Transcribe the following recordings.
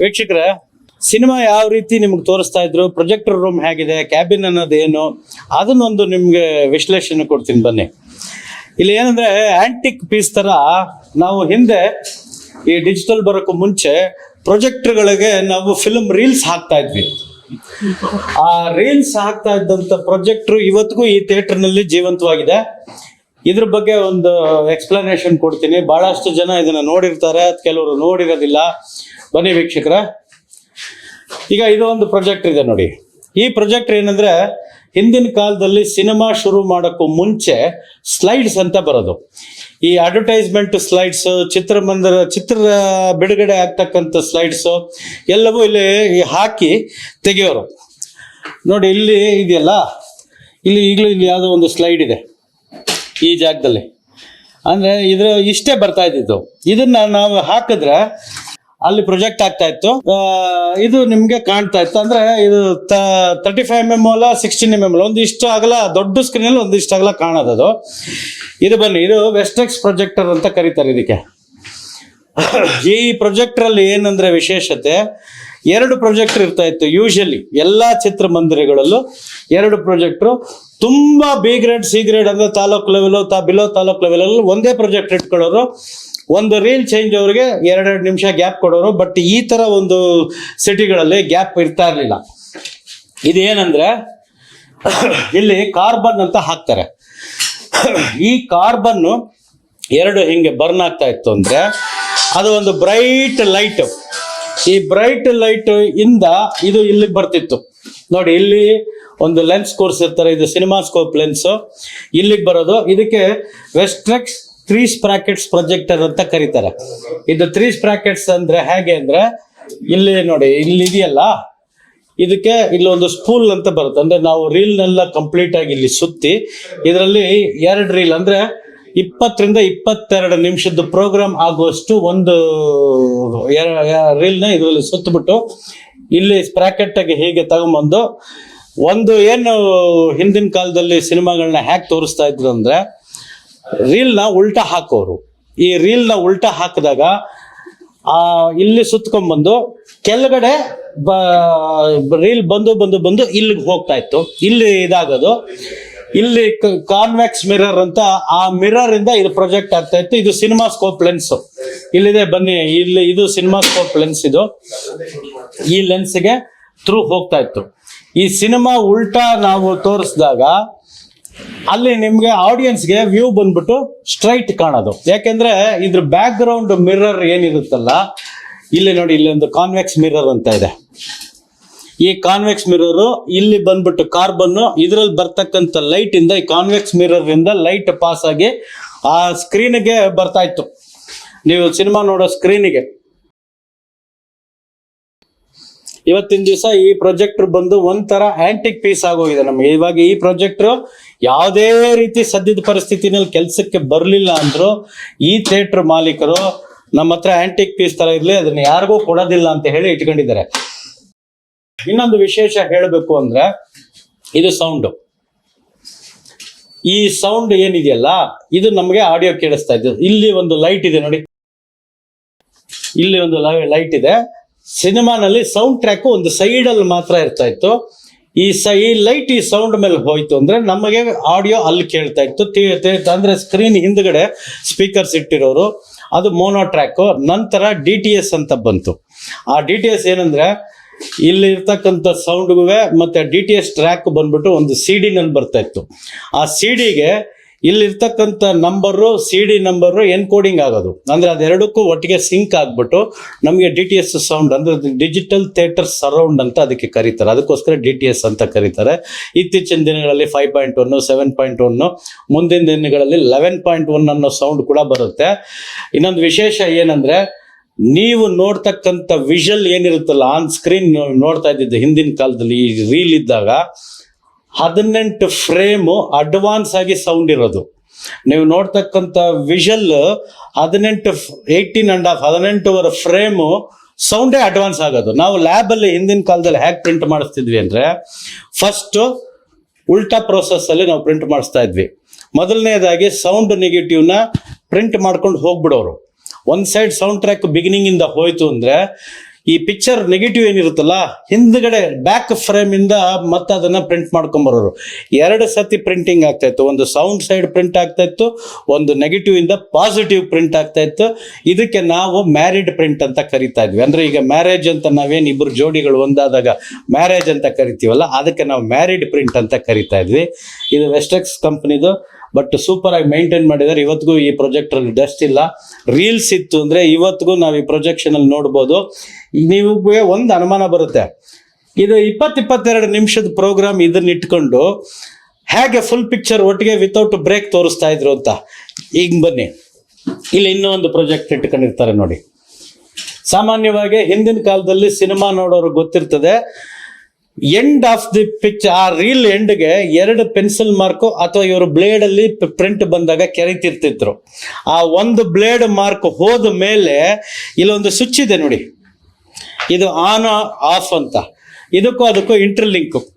ವೀಕ್ಷಕರ, ಸಿನಿಮಾ ಯಾವ ರೀತಿ ನಿಮ್ಗೆ ತೋರಿಸ್ತಾ ಇದ್ರು? ಪ್ರೊಜೆಕ್ಟರ್ ರೂಮ್ ಹೇಗಿದೆ? ಕ್ಯಾಬಿನ್ ಅನ್ನೋದು ಏನು? ಅದನ್ನೊಂದು ನಿಮ್ಗೆ ವಿಶ್ಲೇಷಣೆ ಕೊಡ್ತೀನಿ, ಬನ್ನಿ. ಇಲ್ಲಿ ಏನಂದ್ರೆ ಆಂಟಿಕ್ ಪೀಸ್ ತರ ನಾವು ಹಿಂದೆ ಈ ಡಿಜಿಟಲ್ ಬರೋಕ್ಕೂ ಮುಂಚೆ ಪ್ರೊಜೆಕ್ಟರ್ಗಳಿಗೆ ನಾವು ಫಿಲ್ಮ್ ರೀಲ್ಸ್ ಹಾಕ್ತಾ ಇದ್ವಿ. ಆ ರೀಲ್ಸ್ ಹಾಕ್ತಾ ಇದ್ದಂತ ಪ್ರೊಜೆಕ್ಟ್ರು ಇವತ್ತಿಗೂ ಈ ಥಿಯೇಟರ್ನಲ್ಲಿ ಜೀವಂತವಾಗಿದೆ. ಇದ್ರ ಬಗ್ಗೆ ಒಂದು ಎಕ್ಸ್ಪ್ಲನೇಷನ್ ಕೊಡ್ತೀನಿ. ಬಹಳಷ್ಟು ಜನ ಇದನ್ನ ನೋಡಿರ್ತಾರೆ. ಕೆಲವರು ನೋಡಿರೋದಿಲ್ಲ. ಬನ್ನಿ ವೀಕ್ಷಕರ. ಈಗ ಇದು ಒಂದು ಪ್ರೊಜೆಕ್ಟ್ ಇದೆ ನೋಡಿ. ಈ ಪ್ರೊಜೆಕ್ಟ್ ಏನಂದ್ರೆ, ಹಿಂದಿನ ಕಾಲದಲ್ಲಿ ಸಿನಿಮಾ ಶುರು ಮಾಡೋಕ್ಕೂ ಮುಂಚೆ ಸ್ಲೈಡ್ಸ್ ಅಂತ ಬರೋದು. ಈ ಅಡ್ವರ್ಟೈಸ್ಮೆಂಟ್ ಸ್ಲೈಡ್ಸ್ ಚಿತ್ರಮಂದಿರ ಚಿತ್ರ ಬಿಡುಗಡೆ ಆಗ್ತಕ್ಕಂಥ ಸ್ಲೈಡ್ಸ್ ಎಲ್ಲವೂ ಇಲ್ಲಿ ಹಾಕಿ ತೆಗೆಯೋರು. ನೋಡಿ, ಇಲ್ಲಿ ಇದೆಯಲ್ಲ? ಇಲ್ಲಿ ಈಗಲೂ ಇಲ್ಲಿ ಯಾವುದೋ ಒಂದು ಸ್ಲೈಡ್ ಇದೆ. ಈ ಜಾಗದಲ್ಲಿ. ಅಂದ್ರೆ ಇದ್ರ ಇಷ್ಟೇ ಬರ್ತಾ ಇದ್ದಿತ್ತು ಇದನ್ನ ನಾವು ಹಾಕಿದ್ರೆ ಅಲ್ಲಿ ಪ್ರೊಜೆಕ್ಟ್ ಆಗ್ತಾ ಇತ್ತು. ಇದು ನಿಮ್ಗೆ ಕಾಣ್ತಾ ಇತ್ತು. ಅಂದ್ರೆ ಇದು ತರ್ಟಿ ಫೈವ್ ಎಂ ಅಲ್ಲ ಸಿಕ್ಸ್ಟೀನ್ ಎಂ ಎಂ ಅಲ್ಲ ಇಷ್ಟು ಅಗಲ ದೊಡ್ಡ ಸ್ಕ್ರೀನ್ ಅಲ್ಲಿ ಒಂದಿಷ್ಟು ಆಗಲ್ಲ ಕಾಣೋದು ಅದು. ಇದು ಬನ್ನಿ, ಇದು ವೆಸ್ಟೆಕ್ಸ್ ಪ್ರೊಜೆಕ್ಟರ್ ಅಂತ ಕರೀತಾರೆ ಇದಕ್ಕೆ. ಈ ಪ್ರೊಜೆಕ್ಟರ್ ಅಲ್ಲಿ ಏನಂದ್ರೆ ವಿಶೇಷತೆ ಎರಡು ಪ್ರೊಜೆಕ್ಟರ್ ಇರ್ತಾ ಇತ್ತು ಯೂಶಲಿ ಎಲ್ಲಾ ಚಿತ್ರಮಂದಿರಗಳಲ್ಲೂ ಎರಡು ಪ್ರೊಜೆಕ್ಟ್ರು. ತುಂಬಾ ಬಿ ಗ್ರೇಡ್, ಸಿ ಗ್ರೇಡ್ ಅಂದ್ರೆ taluk level to below taluk level ಒಂದೇ ಪ್ರೊಜೆಕ್ಟ್ ಇಟ್ಕೊಳ್ಳೋರು. ಒಂದು ರೀಲ್ ಚೇಂಜ್ ಅವ್ರಿಗೆ ಎರಡೆರಡು ನಿಮಿಷ ಗ್ಯಾಪ್ ಕೊಡೋರು ಬಟ್ ಈ ತರ ಒಂದು ಸಿಟಿಗಳಲ್ಲಿ ಗ್ಯಾಪ್ ಇರ್ತಾ ಇರಲಿಲ್ಲ. ಇದೇನಂದ್ರೆ, ಇಲ್ಲಿ ಕಾರ್ಬನ್ ಅಂತ ಹಾಕ್ತಾರೆ. ಈ ಕಾರ್ಬನ್ನು ಎರಡು ಹಿಂಗೆ ಬರ್ನ್ ಆಗ್ತಾ ಇತ್ತು ಅಂದ್ರೆ, ಅದು ಒಂದು ಬ್ರೈಟ್ ಲೈಟ್ ಈ ಬ್ರೈಟ್ ಲೈಟ್ ಇಂದ ಇದು ಇಲ್ಲಿಗೆ ಬರ್ತಿತ್ತು. ನೋಡಿ, ಇಲ್ಲಿ ಒಂದು ಲೆನ್ಸ್ ಕೋರ್ಸ್ ಇರ್ತಾರೆ, ಇದು ಸಿನಿಮಾ ಸ್ಕೋಪ್ ಲೆನ್ಸ್. ಇಲ್ಲಿಗೆ ಬರೋದು, ಇದಕ್ಕೆ ವೆಸ್ಟ್ರೆಕ್ಸ್ ತ್ರೀ ಸ್ಪ್ರಾಕೆಟ್ಸ್ ಪ್ರೊಜೆಕ್ಟರ್ ಅಂತ ಕರೀತಾರೆ. ಇದು ತ್ರೀ ಸ್ಪ್ರಾಕೆಟ್ಸ್ ಅಂದ್ರೆ ಹೇಗೆ ಅಂದ್ರೆ, ಇಲ್ಲಿ ನೋಡಿ, ಇಲ್ಲಿ ಇದೆಯಲ್ಲ, ಇದಕ್ಕೆ ಇಲ್ಲೊಂದು ಸ್ಪೂಲ್ ಅಂತ ಬರುತ್ತೆ. ಅಂದ್ರೆ ನಾವು ರೀಲ್ನೆಲ್ಲ ಕಂಪ್ಲೀಟ್ ಆಗಿ ಇಲ್ಲಿ ಸುತ್ತಿ, ಇದರಲ್ಲಿ ಎರಡು ರೀಲ್ ಅಂದ್ರೆ ಇಪ್ಪತ್ತರಿಂದ ಇಪ್ಪತ್ತೆರಡು ನಿಮಿಷದ ಪ್ರೋಗ್ರಾಮ್ ಆಗುವಷ್ಟು ಒಂದು ರೀಲ್ನ ಇದರಲ್ಲಿ ಸುತ್ತಬಿಟ್ಟು ಇಲ್ಲಿ ಸ್ಪ್ರಾಕೆಟ್ ಹೀಗೆ ತಗೊಂಬಂದು ಒಂದು ಏನು ಹಿಂದಿನ ಕಾಲದಲ್ಲಿ ಸಿನಿಮಾಗಳನ್ನ ಹ್ಯಾಕ್ ತೋರಿಸ್ತಾ ಇದ್ರು ಅಂದ್ರೆ ರೀಲ್ನ ಉಲ್ಟಾ ಹಾಕೋರು. ಈ ರೀಲ್ನ ಉಲ್ಟಾ ಹಾಕಿದಾಗ, ಆ, ಇಲ್ಲಿ ಸುತ್ಕೊಂಡ್ಬಂದು ಕೆಳಗಡೆ ಬ ರೀಲ್ ಬಂದು ಬಂದು ಬಂದು ಇಲ್ಲಿಗೆ ಹೋಗ್ತಾ ಇತ್ತು. ಇಲ್ಲಿ ಇದಾಗೋದು. ಇಲ್ಲಿ ಕಾನ್ವೆಕ್ಸ್ ಮಿರರ್ ಅಂತ ಆ ಮಿರರ್ ಇಂದ ಇದು ಪ್ರೊಜೆಕ್ಟ್ ಆಗ್ತಾ ಇತ್ತು. ಇದು ಸಿನಿಮಾ ಸ್ಕೋಪ್ ಲೆನ್ಸ್ ಇಲ್ಲಿದೆ ಬನ್ನಿ. ಇಲ್ಲಿ ಇದು ಸಿನಿಮಾ ಸ್ಕೋಪ್ ಲೆನ್ಸ್ ಇದು. ಈ ಲೆನ್ಸ್ಗೆ ಥ್ರೂ ಹೋಗ್ತಾ ಇತ್ತು. ಈ ಸಿನಿಮಾ ಉಲ್ಟಾ ನಾವು ತೋರಿಸಿದಾಗ ಅಲ್ಲಿ ನಿಮ್ಗೆ ಆಡಿಯನ್ಸ್ಗೆ ವ್ಯೂ ಬಂದ್ಬಿಟ್ಟು ಸ್ಟ್ರೈಟ್ ಕಾಣೋದು. ಯಾಕೆಂದ್ರೆ ಇದ್ರ ಬ್ಯಾಕ್ ಗ್ರೌಂಡ್ ಮಿರರ್ ಏನಿರುತ್ತಲ್ಲ, ಇಲ್ಲಿ ನೋಡಿ, ಇಲ್ಲಿ ಒಂದು ಕಾನ್ವೆಕ್ಸ್ ಮಿರರ್ ಅಂತ ಇದೆ. ಈ ಕಾನ್ವೆಕ್ಸ್ ಮಿರರ್ ಇಲ್ಲಿ ಬಂದ್ಬಿಟ್ಟು ಕಾರ್ಬನ್ ಇದ್ರಲ್ಲಿ ಬರ್ತಕ್ಕಂತ ಲೈಟ್ ಇಂದ ಈ ಕಾನ್ವೆಕ್ಸ್ ಮಿರರ್ ಇಂದ ಲೈಟ್ ಪಾಸ್ ಆಗಿ ಆ ಸ್ಕ್ರೀನ್ಗೆ ಬರ್ತಾ ಇತ್ತು. ನೀವು ಸಿನಿಮಾ ನೋಡೋ ಸ್ಕ್ರೀನಿಗೆ ಇವತ್ತಿನ ದಿವಸ ಈ ಪ್ರೊಜೆಕ್ಟರ್ ಬಂದು ಒಂಥರ ಆಂಟಿಕ್ ಪೀಸ್ ಆಗೋಗಿದೆ ನಮಗೆ. ಇವಾಗ ಈ ಪ್ರೊಜೆಕ್ಟರ್ ಯಾವುದೇ ರೀತಿ ಸದ್ಯದ ಪರಿಸ್ಥಿತಿನಲ್ಲಿ ಕೆಲಸಕ್ಕೆ ಬರಲಿಲ್ಲ ಅಂದ್ರು ಈ ಥಿಯೇಟರ್ ಮಾಲೀಕರು ನಮ್ಮ ಹತ್ರ ಆಂಟಿಕ್ ಪೀಸ್ ತರ ಇರಲಿ, ಅದನ್ನ ಯಾರಿಗೂ ಕೊಡೋದಿಲ್ಲ ಅಂತ ಹೇಳಿ ಇಟ್ಕೊಂಡಿದ್ದಾರೆ. ಇನ್ನೊಂದು ವಿಶೇಷ ಹೇಳಬೇಕು ಅಂದ್ರೆ ಇದು ಸೌಂಡ್ ಈ ಸೌಂಡ್ ಏನಿದೆಯಲ್ಲ, ಇದು ನಮಗೆ ಆಡಿಯೋ ಕೇಳಿಸ್ತಾ ಇದೆ. ಇಲ್ಲಿ ಒಂದು ಲೈಟ್ ಇದೆ ನೋಡಿ. ಇಲ್ಲಿ ಒಂದು ಲೈಟ್ ಇದೆ. ಸಿನಿಮಾನಲ್ಲಿ ಸೌಂಡ್ ಟ್ರ್ಯಾಕ್ ಒಂದು ಸೈಡ್ ಅಲ್ಲಿ ಮಾತ್ರ ಇರ್ತಾ ಇತ್ತು. ಈ ಸ ಲೈಟ್ ಈ ಸೌಂಡ್ ಮೇಲೆ ಹೋಯ್ತು ಅಂದ್ರೆ ನಮಗೆ ಆಡಿಯೋ ಅಲ್ಲಿ ಕೇಳ್ತಾ ಇತ್ತು. ಅಂದ್ರೆ ಸ್ಕ್ರೀನ್ ಹಿಂದ್ಗಡೆ ಸ್ಪೀಕರ್ಸ್ ಇಟ್ಟಿರೋರು. ಅದು ಮೋನೋ ಟ್ರ್ಯಾಕ್ ನಂತರ ಡಿ ಅಂತ ಬಂತು. ಆ ಡಿ ಏನಂದ್ರೆ ಇಲ್ಲಿ ಇರ್ತಕ್ಕಂಥ ಸೌಂಡ್ಗೂ ಮತ್ತೆ ಡಿ ಟಿ ಎಸ್ ಟ್ರ್ಯಾಕ್ ಬಂದ್ಬಿಟ್ಟು ಒಂದು ಸಿ ನಲ್ಲಿ ಬರ್ತಾ ಇತ್ತು. ಆ ಸಿ ಡಿಗೆ ಇಲ್ಲಿರ್ತಕ್ಕಂಥ number C D number encoding ಆಗೋದು. ಅಂದ್ರೆ ಅದೆರಡಕ್ಕೂ ಒಟ್ಟಿಗೆ ಸಿಂಕ್ ಆಗಿಬಿಟ್ಟು ನಮಗೆ ಡಿ ಟಿ ಎಸ್ ಸೌಂಡ್ ಅಂದ್ರೆ ಡಿಜಿಟಲ್ ಥಿಯೇಟರ್ ಸರೌಂಡ್ ಅಂತ ಅದಕ್ಕೆ ಕರೀತಾರೆ. ಅದಕ್ಕೋಸ್ಕರ ಡಿ ಟಿ ಎಸ್ ಅಂತ ಕರೀತಾರೆ. ಇತ್ತೀಚಿನ ದಿನಗಳಲ್ಲಿ five point one seven point one ಮುಂದಿನ ದಿನಗಳಲ್ಲಿ ಲೆವೆನ್ ಪಾಯಿಂಟ್ ಒನ್ ಅನ್ನೋ ಸೌಂಡ್ ಕೂಡ ಬರುತ್ತೆ. ಇನ್ನೊಂದು ವಿಶೇಷ ಏನಂದ್ರೆ ನೀವು ನೋಡ್ತಕ್ಕಂಥ ವಿಷಲ್ ಏನಿರುತ್ತಲ್ಲ ಆನ್ ಸ್ಕ್ರೀನ್ ನೋಡ್ತಾ ಇದ್ದಿದ್ದು ಹಿಂದಿನ ಕಾಲದಲ್ಲಿ, ಈ ರೀಲ್ ಇದ್ದಾಗ ಹದಿನೆಂಟು ಫ್ರೇಮು ಅಡ್ವಾನ್ಸ್ ಆಗಿ ಸೌಂಡ್ ಇರೋದು. ನೀವು ನೋಡ್ತಕ್ಕಂಥ ವಿಷಲ್ ಹದಿನೆಂಟು ಏಯ್ಟೀನ್ ಅಂಡ್ ಹಾಫ್ ಹದಿನೆಂಟುವರೆ ಫ್ರೇಮು ಸೌಂಡೇ ಅಡ್ವಾನ್ಸ್ ಆಗೋದು. ನಾವು ಲ್ಯಾಬಲ್ಲಿ ಹಿಂದಿನ ಕಾಲದಲ್ಲಿ ಹ್ಯಾಕ್ ಪ್ರಿಂಟ್ ಮಾಡಿಸ್ತಿದ್ವಿ ಅಂದರೆ ಫಸ್ಟು ಉಲ್ಟಾ ಪ್ರೋಸೆಸ್ ಅಲ್ಲಿ ನಾವು ಪ್ರಿಂಟ್ ಮಾಡಿಸ್ತಾ ಇದ್ವಿ. ಮೊದಲನೇದಾಗಿ ಸೌಂಡ್ ನೆಗೆಟಿವ್ನ ಪ್ರಿಂಟ್ ಮಾಡ್ಕೊಂಡು ಹೋಗ್ಬಿಡೋರು. ಒಂದ್ ಸೈಡ್ ಸೌಂಡ್ ಟ್ರ್ಯಾಕ್ ಬಿಗಿನಿಂಗ್ ಇಂದ ಹೋಯ್ತು ಅಂದ್ರೆ ಈ ಪಿಕ್ಚರ್ ನೆಗೆಟಿವ್ ಏನಿರುತ್ತಲ್ಲ, ಹಿಂದ್ಗಡೆ ಬ್ಯಾಕ್ ಫ್ರೇಮ್ ಇಂದ ಮತ್ತೆ ಅದನ್ನ ಪ್ರಿಂಟ್ ಮಾಡ್ಕೊಂಬರೋರು. ಎರಡು ಸತಿ ಪ್ರಿಂಟಿಂಗ್ ಆಗ್ತಾ ಇತ್ತು. ಒಂದು ಸೌಂಡ್ ಸೈಡ್ ಪ್ರಿಂಟ್ ಆಗ್ತಾ ಇತ್ತು, ಒಂದು ನೆಗೆಟಿವ್ ಇಂದ ಪಾಸಿಟಿವ್ ಪ್ರಿಂಟ್ ಆಗ್ತಾ ಇತ್ತು. ಇದಕ್ಕೆ ನಾವು ಮ್ಯಾರಿಡ್ ಪ್ರಿಂಟ್ ಅಂತ ಕರಿತಾ ಇದ್ವಿ. ಅಂದ್ರೆ ಈಗ ಮ್ಯಾರೇಜ್ ಅಂತ ನಾವೇನು ಇಬ್ರು ಜೋಡಿಗಳು ಒಂದಾದಾಗ ಮ್ಯಾರೇಜ್ ಅಂತ ಕರಿತೀವಲ್ಲ, ಅದಕ್ಕೆ ನಾವು ಮ್ಯಾರಿಡ್ ಪ್ರಿಂಟ್ ಅಂತ ಕರಿತಾ ಇದ್ವಿ. ಇದು ವೆಸ್ಟೆಕ್ಸ್ ಕಂಪ್ನಿದು ಬಟ್ ಸೂಪರ್ ಆಗಿ ಮೇಂಟೈನ್ ಮಾಡಿದ್ದಾರೆ. ಇವತ್ತಿಗೂ ಈ ಪ್ರಾಜೆಕ್ಟ್ ಅಲ್ಲಿ ಡಸ್ಟ್ ಇಲ್ಲ. ರೀಲ್ಸ್ ಇತ್ತು ಅಂದ್ರೆ ಇವತ್ತಿಗೂ ನಾವು ಈ ಪ್ರೊಜೆಕ್ಷನ್ ಅಲ್ಲಿ ನೋಡ್ಬೋದು. ನೀವು ಒಂದು ಅನುಮಾನ ಬರುತ್ತೆ. ಇದು ಇಪ್ಪತ್ತು ಇಪ್ಪತ್ತೆರಡು ನಿಮಿಷದ ಪ್ರೋಗ್ರಾಮ್ ಇದನ್ನ ಇಟ್ಕೊಂಡು ಹೇಗೆ ಫುಲ್ ಪಿಕ್ಚರ್ ಒಟ್ಟಿಗೆ ವಿತೌಟ್ ಬ್ರೇಕ್ ತೋರಿಸ್ತಾ ಇದ್ರು ಅಂತ. ಈಗ ಬನ್ನಿ. ಇಲ್ಲಿ ಇನ್ನೂ ಒಂದು ಪ್ರಾಜೆಕ್ಟ್ ಇಟ್ಕೊಂಡಿರ್ತಾರೆ ನೋಡಿ. ಸಾಮಾನ್ಯವಾಗಿ ಹಿಂದಿನ ಕಾಲದಲ್ಲಿ ಸಿನಿಮಾ ನೋಡೋರು ಗೊತ್ತಿರ್ತದೆ. ಎಂಡ್ ಆಫ್ ದಿ ಪಿಕ್ಚರ್ ಆ ರೀಲ್ ಎಂಡ್ಗೆ ಎರಡು ಪೆನ್ಸಿಲ್ ಮಾರ್ಕು ಅಥವಾ ಇವರು ಬ್ಲೇಡ್ ಅಲ್ಲಿ ಪ್ರಿಂಟ್ ಬಂದಾಗ ಕೆರಿತಿರ್ತಿದ್ರು. ಆ ಒಂದು ಬ್ಲೇಡ್ ಮಾರ್ಕ್ ಹೋದ ಮೇಲೆ ಇಲ್ಲೊಂದು ಸ್ವಿಚ್ ಇದೆ ನೋಡಿ. ಇದು ಆನ್ ಆಫ್ ಅಂತ. ಇದಕ್ಕೂ ಅದಕ್ಕೂ ಇಂಟರ್ಲಿಂಕ್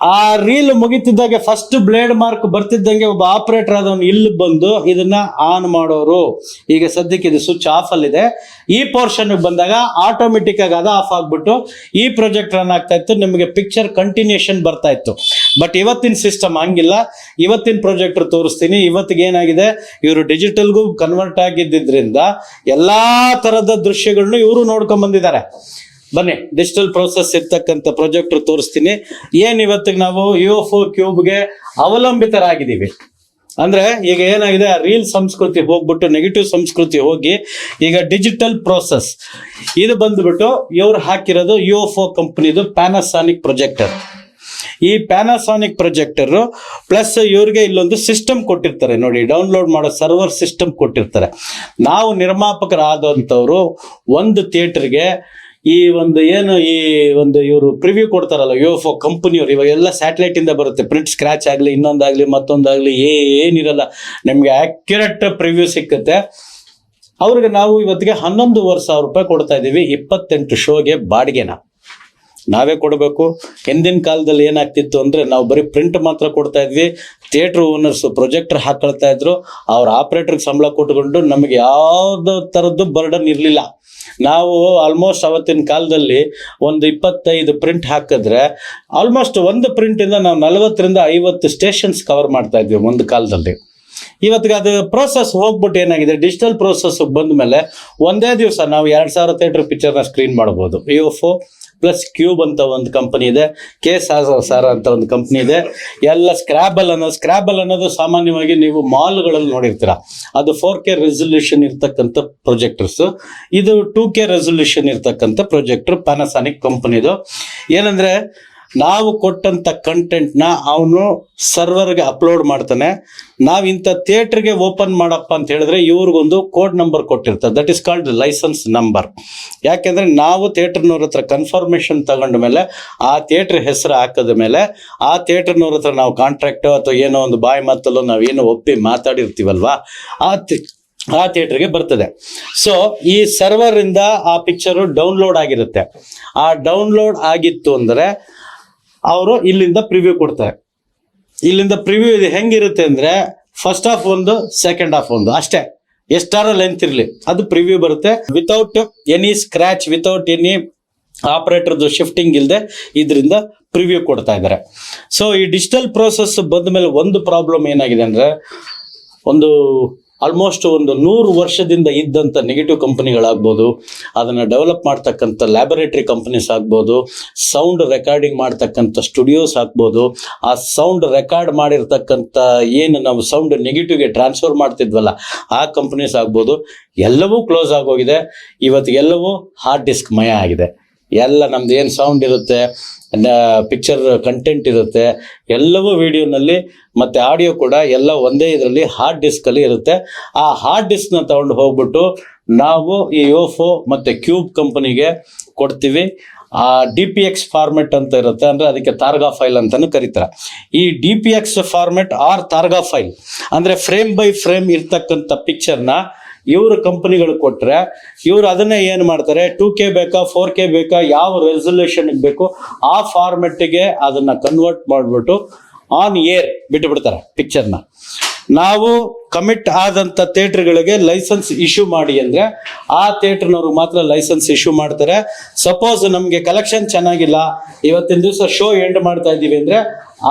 ಆ ರೀಲ್ ಮುಗಿತಿದ್ದಾಗ ಫಸ್ಟ್ ಬ್ಲೇಡ್ ಮಾರ್ಕ್ ಬರ್ತಿದ್ದಂಗೆ ಒಬ್ಬ ಆಪರೇಟರ್ ಆದವನು ಇಲ್ಲಿ ಬಂದು ಇದನ್ನ ಆನ್ ಮಾಡೋರು. ಈಗ ಸದ್ಯಕ್ಕೆ ಇದು ಸ್ವಿಚ್ ಆಫ್ ಅಲ್ಲಿದೆ. ಈ ಪೋರ್ಷನ್ ಬಂದಾಗ ಆಟೋಮೆಟಿಕ್ ಆಗಿ ಅದು ಆಫ್ ಆಗ್ಬಿಟ್ಟು ಈ ಪ್ರೊಜೆಕ್ಟ್ ರನ್ ಆಗ್ತಾ ಇತ್ತು. ನಿಮಗೆ ಪಿಕ್ಚರ್ ಕಂಟಿನ್ಯೂಷನ್ ಬರ್ತಾ ಇತ್ತು. ಬಟ್ ಇವತ್ತಿನ ಸಿಸ್ಟಮ್ ಹಂಗಿಲ್ಲ. ಇವತ್ತಿನ ಪ್ರಾಜೆಕ್ಟರ್ ತೋರಿಸ್ತೀನಿ. ಇವತ್ತಿಗೆ ಏನಾಗಿದೆ? ಇವರು ಡಿಜಿಟಲ್ಗೂ ಕನ್ವರ್ಟ್ ಆಗಿದ್ದರಿಂದ ಎಲ್ಲಾ ತರದ ದೃಶ್ಯಗಳನ್ನು ಇವರು ನೋಡ್ಕೊಂಡ್ ಬಂದಿದ್ದಾರೆ. ಬನ್ನಿ ಡಿಜಿಟಲ್ ಪ್ರೋಸೆಸ್ ಇರ್ತಕ್ಕಂಥ ಪ್ರಾಜೆಕ್ಟರ್ ತೋರಿಸ್ತೀನಿ. ಏನ್ ಇವತ್ತಿಗೆ ನಾವು ಯು ಎಫ್ ಕ್ಯೂಬ್ಗೆ ಅವಲಂಬಿತರಾಗಿದ್ದೀವಿ. ಅಂದ್ರೆ ಈಗ ಏನಾಗಿದೆ ರೀಲ್ ಸಂಸ್ಕೃತಿ ಹೋಗ್ಬಿಟ್ಟು ನೆಗೆಟಿವ್ ಸಂಸ್ಕೃತಿ ಹೋಗಿ ಈಗ ಡಿಜಿಟಲ್ ಪ್ರೋಸೆಸ್ ಇದು ಬಂದ್ಬಿಟ್ಟು ಇವ್ರು ಹಾಕಿರೋದು ಯು ಎಫ್ ಒ ಕಂಪ್ನಿದು ಪ್ಯಾನಾಸಾನಿಕ್ ಪ್ರೊಜೆಕ್ಟರ್ ಈ ಪ್ಯಾನಾಸಾನಿಕ್ ಪ್ರೊಜೆಕ್ಟರ್ ಪ್ಲಸ್ ಇವ್ರಿಗೆ ಇಲ್ಲೊಂದು ಸಿಸ್ಟಮ್ ಕೊಟ್ಟಿರ್ತಾರೆ ನೋಡಿ ಡೌನ್ಲೋಡ್ ಮಾಡೋ ಸರ್ವರ್ ಸಿಸ್ಟಮ್ ಕೊಟ್ಟಿರ್ತಾರೆ. ನಾವು ನಿರ್ಮಾಪಕರಾದಂಥವ್ರು ಒಂದು ಥಿಯೇಟರ್ಗೆ ಈ ಒಂದು ಏನು ಈ ಒಂದು ಇವರು ಪ್ರಿವ್ಯೂ ಕೊಡ್ತಾರಲ್ಲ ಯು ಎಫ್ ಕಂಪನಿಯವರು ಇವಾಗ ಎಲ್ಲ ಸ್ಯಾಟಲೈಟ್ ಇಂದ ಬರುತ್ತೆ. ಪ್ರಿಂಟ್ ಸ್ಕ್ರಾಚ್ ಆಗಲಿ, ಇನ್ನೊಂದಾಗಲಿ, ಮತ್ತೊಂದಾಗ್ಲಿ ಏನಿರಲ್ಲ. ನಿಮ್ಗೆ ಆಕ್ಯುರೇಟ್ ಪ್ರಿವ್ಯೂ ಸಿಕ್ಕುತ್ತೆ. ಅವ್ರಿಗೆ ನಾವು ಇವತ್ತಿಗೆ ಹನ್ನೊಂದುವರೆ ಸಾವಿರ ರೂಪಾಯಿ ಕೊಡ್ತಾ ಇದ್ದೀವಿ. ಇಪ್ಪತ್ತೆಂಟು ಶೋಗೆ ಬಾಡಿಗೆನ. ನಾವೇ ಕೊಡಬೇಕು. ಹಿಂದಿನ ಕಾಲದಲ್ಲಿ ಏನಾಗ್ತಿತ್ತು ಅಂದ್ರೆ ನಾವು ಬರೀ ಪ್ರಿಂಟ್ ಮಾತ್ರ ಕೊಡ್ತಾ ಇದ್ವಿ. ಥಿಯೇಟರ್ ಓನರ್ಸ್ ಪ್ರೊಜೆಕ್ಟರ್ ಹಾಕೊಳ್ತಾ ಇದ್ರು. ಅವ್ರ ಆಪರೇಟರ್ಗೆ ಸಂಬಳ ಕೊಟ್ಕೊಂಡು ನಮಗೆ ಯಾವುದೋ ಥರದ್ದು ಬರ್ಡನ್ ಇರಲಿಲ್ಲ. ನಾವು ಆಲ್ಮೋಸ್ಟ್ ಅವತ್ತಿನ ಕಾಲದಲ್ಲಿ ಒಂದು ಇಪ್ಪತ್ತೈದು ಪ್ರಿಂಟ್ ಹಾಕಿದ್ರೆ ಆಲ್ಮೋಸ್ಟ್ ಒಂದು ಪ್ರಿಂಟಿಂದ ನಾವು ನಲವತ್ತರಿಂದ ಐವತ್ತು ಸ್ಟೇಷನ್ಸ್ ಕವರ್ ಮಾಡ್ತಾ ಇದ್ವಿ ಒಂದು ಕಾಲದಲ್ಲಿ. ಇವತ್ತಿಗೆ ಅದು ಪ್ರೋಸೆಸ್ ಹೋಗ್ಬಿಟ್ಟು ಏನಾಗಿದೆ? ಡಿಜಿಟಲ್ ಪ್ರೋಸೆಸ್ ಬಂದ ಮೇಲೆ ಒಂದೇ ದಿವಸ ನಾವು ಎರಡು ಸಾವಿರ ಥಿಯೇಟರ್ ಪಿಕ್ಚರ್ನ ಸ್ಕ್ರೀನ್ ಮಾಡ್ಬೋದು. ಇಒಫೋ ಪ್ಲಸ್ ಕ್ಯೂಬ್ ಅಂತ ಒಂದು ಕಂಪನಿ ಇದೆ ಕೆ ಸಾರ್ ಅಂತ ಒಂದು ಕಂಪನಿ ಇದೆ. ಎಲ್ಲ ಸ್ಕ್ರಾಬಲ್ ಅನ್ನೋದು ಸ್ಕ್ರಾಬಲ್ ಅನ್ನೋದು ಸಾಮಾನ್ಯವಾಗಿ ನೀವು ಮಾಲ್ಗಳಲ್ಲಿ ನೋಡಿರ್ತೀರ. ಅದು ಫೋರ್ ಕೆ ರೆಸೊಲ್ಯೂಷನ್ ಇರ್ತಕ್ಕಂಥ ಪ್ರೊಜೆಕ್ಟರ್ಸ್ ಇದು ಟೂ ಕೆ ರೆಸೊಲ್ಯೂಷನ್ ಇರ್ತಕ್ಕಂಥ ಪ್ರೊಜೆಕ್ಟರ್ ಪ್ಯಾನಸಾನಿಕ್ ಕಂಪನಿದು ಏನಂದ್ರೆ ನಾವು ಕೊಟ್ಟಂತ ಕಂಟೆಂಟ್ನ ಅವನು ಸರ್ವರ್ಗೆ ಅಪ್ಲೋಡ್ ಮಾಡ್ತಾನೆ. ನಾವು ಇಂಥ ಥಿಯೇಟ್ರಿಗೆ ಓಪನ್ ಮಾಡಪ್ಪ ಅಂತ ಹೇಳಿದ್ರೆ ಇವ್ರಿಗೊಂದು ಕೋಡ್ ನಂಬರ್ ಕೊಟ್ಟಿರ್ತಾರೆ. That is called license number ಯಾಕೆಂದ್ರೆ ನಾವು ಥಿಯೇಟರ್ನವ್ರ ಹತ್ರ ಕನ್ಫರ್ಮೇಶನ್ ತಗೊಂಡ ಮೇಲೆ ಆ ಥಿಯೇಟರ್ ಹೆಸರು ಹಾಕಿದ ಮೇಲೆ ಆ ಥಿಯೇಟರ್ನವ್ರ ಹತ್ರ ನಾವು ಕಾಂಟ್ರಾಕ್ಟ್ ಅಥವಾ ಏನೋ ಒಂದು ಬಾಯಿ ಮಾತಲ್ಲೋ ನಾವು ಏನೋ ಒಪ್ಪಿ ಮಾತಾಡಿರ್ತೀವಲ್ವಾ? ಆ ಆ ಥಿಯೇಟ್ರಿಗೆ ಬರ್ತದೆ. ಸೊ ಈ ಸರ್ವರ್ ಇಂದ ಆ ಪಿಕ್ಚರು ಡೌನ್ಲೋಡ್ ಆಗಿರುತ್ತೆ. ಆ ಡೌನ್ಲೋಡ್ ಆಗಿತ್ತು ಅಂದ್ರೆ ಅವರು ಇಲ್ಲಿಂದ ಪ್ರಿವ್ಯೂ ಕೊಡ್ತಾರೆ. ಇಲ್ಲಿಂದ ಪ್ರಿವ್ಯೂ ಇದು ಹೆಂಗಿರುತ್ತೆ ಅಂದ್ರೆ ಫಸ್ಟ್ ಹಾಫ್ ಒಂದು ಸೆಕೆಂಡ್ ಹಾಫ್ ಒಂದು. ಅಷ್ಟೇ. ಎಷ್ಟಾರ ಲೆಂತ್ ಇರಲಿ. ಅದು ಪ್ರಿವ್ಯೂ ಬರುತ್ತೆ. Without any scratch without any ಆಪರೇಟರ್ದು shifting ಇಲ್ಲದೆ ಇದರಿಂದ ಪ್ರಿವ್ಯೂ ಕೊಡ್ತಾ ಇದ್ದಾರೆ. ಸೊ ಈ ಡಿಜಿಟಲ್ ಪ್ರೋಸೆಸ್ ಬಂದ ಮೇಲೆ ಒಂದು ಪ್ರಾಬ್ಲಮ್ ಏನಾಗಿದೆ ಅಂದರೆ, ಒಂದು ಆಲ್ಮೋಸ್ಟ್ ಒಂದು ನೂರು ವರ್ಷದಿಂದ ಇದ್ದಂಥ ನೆಗೆಟಿವ್ ಕಂಪ್ನಿಗಳಾಗ್ಬೋದು ಅದನ್ನು ಡೆವಲಪ್ ಮಾಡ್ತಕ್ಕಂಥ ಲ್ಯಾಬೊರೇಟ್ರಿ ಕಂಪ್ನೀಸ್ ಆಗ್ಬೋದು ಸೌಂಡ್ ರೆಕಾರ್ಡಿಂಗ್ ಮಾಡ್ತಕ್ಕಂಥ ಸ್ಟುಡಿಯೋಸ್ ಆಗ್ಬೋದು, ಆ ಸೌಂಡ್ ರೆಕಾರ್ಡ್ ಮಾಡಿರ್ತಕ್ಕಂಥ ಏನು ನಾವು ಸೌಂಡ್ ನೆಗೆಟಿವ್ಗೆ ಟ್ರಾನ್ಸ್ಫರ್ ಮಾಡ್ತಿದ್ವಲ್ಲ, ಆ ಕಂಪ್ನೀಸ್ ಆಗ್ಬೋದು, ಎಲ್ಲವೂ ಕ್ಲೋಸ್ ಆಗೋಗಿದೆ ಇವತ್ತಿಗೆಲ್ಲವೂ ಹಾರ್ಡ್ ಡಿಸ್ಕ್ ಮಯ ಆಗಿದೆ. ಎಲ್ಲ ನಮ್ದು ಏನು ಸೌಂಡ್ ಇರುತ್ತೆ ಪಿಕ್ಚರ್ ಕಂಟೆಂಟ್ ಇರುತ್ತೆ. ಎಲ್ಲವೂ ವಿಡಿಯೋನಲ್ಲಿ ಮತ್ತು ಆಡಿಯೋ ಕೂಡ ಎಲ್ಲ ಒಂದೇ ಇದರಲ್ಲಿ ಹಾರ್ಡ್ ಡಿಸ್ಕಲ್ಲಿ ಇರುತ್ತೆ. ಆ ಹಾರ್ಡ್ ಡಿಸ್ಕ್ನ ತಗೊಂಡು ಹೋಗ್ಬಿಟ್ಟು ನಾವು ಈ ಯೋಫೋ ಮತ್ತು ಕ್ಯೂಬ್ ಕಂಪನಿಗೆ ಕೊಡ್ತೀವಿ. ಆ ಡಿ ಪಿ ಎಕ್ಸ್ ಫಾರ್ಮೆಟ್ ಅಂತ ಇರುತ್ತೆ. ಅಂದರೆ ಅದಕ್ಕೆ ತಾರ್ಗಾ ಫೈಲ್ ಅಂತಲೂ ಕರೀತಾರೆ. ಈ D P X format or Targa file ಅಂದರೆ ಫ್ರೇಮ್ ಬೈ ಫ್ರೇಮ್ ಇರ್ತಕ್ಕಂಥ ಪಿಕ್ಚರ್ನ ಇವ್ರ ಕಂಪನಿಗಳು ಕೊಟ್ರೆ ಇವ್ರು ಅದನ್ನೇ ಏನು ಮಾಡ್ತಾರೆ? ಟೂ ಕೆ ಬೇಕಾ ಫೋರ್ ಕೆ ಬೇಕಾ, ಯಾವ ರೆಸಲ್ಯೂಷನ್ ಬೇಕು ಆ ಫಾರ್ಮೆಟ್ಗೆ ಅದನ್ನ ಕನ್ವರ್ಟ್ ಮಾಡಿಬಿಟ್ಟು ಆನ್ ಏರ್ ಬಿಟ್ಟು ಬಿಡ್ತಾರೆ ಪಿಕ್ಚರ್ನ ನಾವು ಕಮಿಟ್ ಆದಂತ ಥಿಯೇಟ್ರ್ಗಳಿಗೆ ಲೈಸೆನ್ಸ್ ಇಶ್ಯೂ ಮಾಡಿ ಅಂದ್ರೆ ಆ ಥಿಯೇಟರ್ನವ್ರು ಮಾತ್ರ ಲೈಸೆನ್ಸ್ ಇಶ್ಯೂ ಮಾಡ್ತಾರೆ. ಸಪೋಸ್ ನಮಗೆ ಕಲೆಕ್ಷನ್ ಚೆನ್ನಾಗಿಲ್ಲ, ಇವತ್ತಿನ ದಿವಸ ಶೋ ಎಂಡ್ ಮಾಡ್ತಾ ಇದ್ದೀವಿ ಅಂದ್ರೆ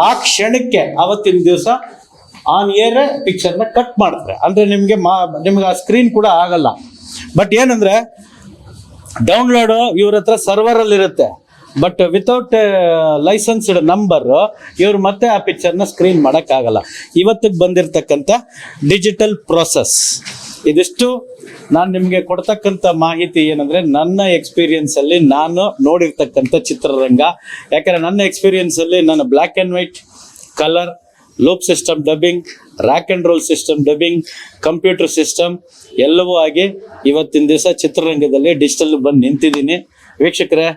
ಆ ಕ್ಷಣಕ್ಕೆ ಅವತ್ತಿನ ದಿವಸ ಆನ್ ಏರ್ ಪಿಕ್ಚರ್ನ ಕಟ್ ಮಾಡ್ತಾರೆ. ಅಂದ್ರೆ ನಿಮಗೆ ಮಾ, ನಿಮ್ಗೆ ಆ ಸ್ಕ್ರೀನ್ ಕೂಡ ಆಗಲ್ಲ. ಬಟ್ ಏನಂದ್ರೆ ಡೌನ್ಲೋಡ್ ಇವ್ರ ಹತ್ರ ಸರ್ವರ್ ಅಲ್ಲಿ ಇರುತ್ತೆ. ಬಟ್ ವಿತೌಟ್ ಲೈಸೆನ್ಸ್ಡ್ ನಂಬರ್ ಇವ್ರು ಮತ್ತೆ ಆ ಪಿಕ್ಚರ್ನ ಸ್ಕ್ರೀನ್ ಮಾಡೋಕ್ಕಾಗಲ್ಲ ಇವತ್ತಿಗೆ ಬಂದಿರತಕ್ಕಂಥ ಡಿಜಿಟಲ್ ಪ್ರೋಸೆಸ್ ಇದಿಷ್ಟು ನಾನು ನಿಮಗೆ ಕೊಡ್ತಕ್ಕಂಥ ಮಾಹಿತಿ ಏನಂದ್ರೆ, ನನ್ನ ಎಕ್ಸ್ಪೀರಿಯನ್ಸ್ ಅಲ್ಲಿ ನಾನು ನೋಡಿರ್ತಕ್ಕಂಥ ಚಿತ್ರರಂಗ. ಯಾಕಂದ್ರೆ ನನ್ನ ಎಕ್ಸ್ಪೀರಿಯನ್ಸ್ ಅಲ್ಲಿ ನಾನು black and white colour loop system dubbing rack and roll system dubbing, computer system, ಎಲ್ಲವೂ ಆಗಿ ಇವತ್ತಿನ ದಿವಸ ಚಿತ್ರರಂಗದಲ್ಲಿ ಡಿಜಿಟಲ್ ಬಂದು ನಿಂತಿದ್ದೀನಿ. ವೀಕ್ಷಕರೇ,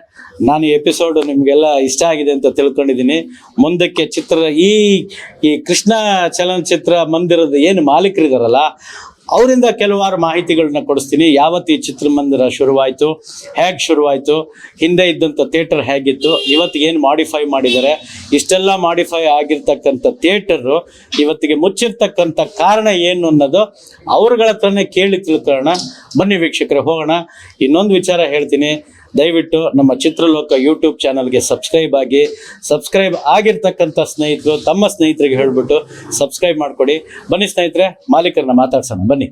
ನಾನು ಈ ಎಪಿಸೋಡ್ ನಿಮಗೆಲ್ಲ ಇಷ್ಟ ಆಗಿದೆ ಅಂತ ತಿಳ್ಕೊಂಡಿದ್ದೀನಿ. ಮುಂದಕ್ಕೆ ಚಿತ್ರ, ಈ ಈ ಕೃಷ್ಣ ಚಲನಚಿತ್ರ ಮಂದಿರದ ಏನು ಮಾಲೀಕರಿದಾರಲ್ಲ ಅವರಿಂದ ಕೆಲವಾರು ಮಾಹಿತಿಗಳನ್ನ ಕೊಡಿಸ್ತೀನಿ. ಯಾವತ್ತು ಈ ಚಿತ್ರಮಂದಿರ ಶುರುವಾಯಿತು, ಹೇಗೆ ಶುರುವಾಯಿತು, ಹಿಂದೆ ಇದ್ದಂಥ ಥಿಯೇಟರ್ ಹೇಗಿತ್ತು, ಇವತ್ತಿಗೆ ಏನು ಮಾಡಿಫೈ ಮಾಡಿದ್ದಾರೆ, ಇಷ್ಟೆಲ್ಲ ಮಾಡಿಫೈ ಆಗಿರ್ತಕ್ಕಂಥ ಥಿಯೇಟರು ಇವತ್ತಿಗೆ ಮುಚ್ಚಿರ್ತಕ್ಕಂಥ ಕಾರಣ ಏನು ಅನ್ನೋದು ಅವ್ರಗಳ ಹತ್ರನೇ ಕೇಳಿ ತಿಳ್ಕೊಳ್ಳೋಣ. ಬನ್ನಿ ವೀಕ್ಷಕರೇ, ಹೋಗೋಣ. ಇನ್ನೊಂದು ವಿಚಾರ ಹೇಳ್ತೀನಿ. ದಯವಿಟ್ಟು ನಮ್ಮ ಚಿತ್ರಲೋಕ ಯೂಟ್ಯೂಬ್ ಚಾನಲ್ಗೆ ಸಬ್ಸ್ಕ್ರೈಬ್ ಆಗಿ, ಸಬ್ಸ್ಕ್ರೈಬ್ ಆಗಿರ್ತಕ್ಕಂಥ ಸ್ನೇಹಿತರು, ತಮ್ಮ ಸ್ನೇಹಿತರಿಗೆ ಹೇಳ್ಬಿಟ್ಟು ಸಬ್ಸ್ಕ್ರೈಬ್ ಮಾಡಿಕೊಡಿ. ಬನ್ನಿ ಸ್ನೇಹಿತರೆ, ಮಾಲೀಕರನ್ನ ಮಾತಾಡ್ಸೋಣ. ಬನ್ನಿ.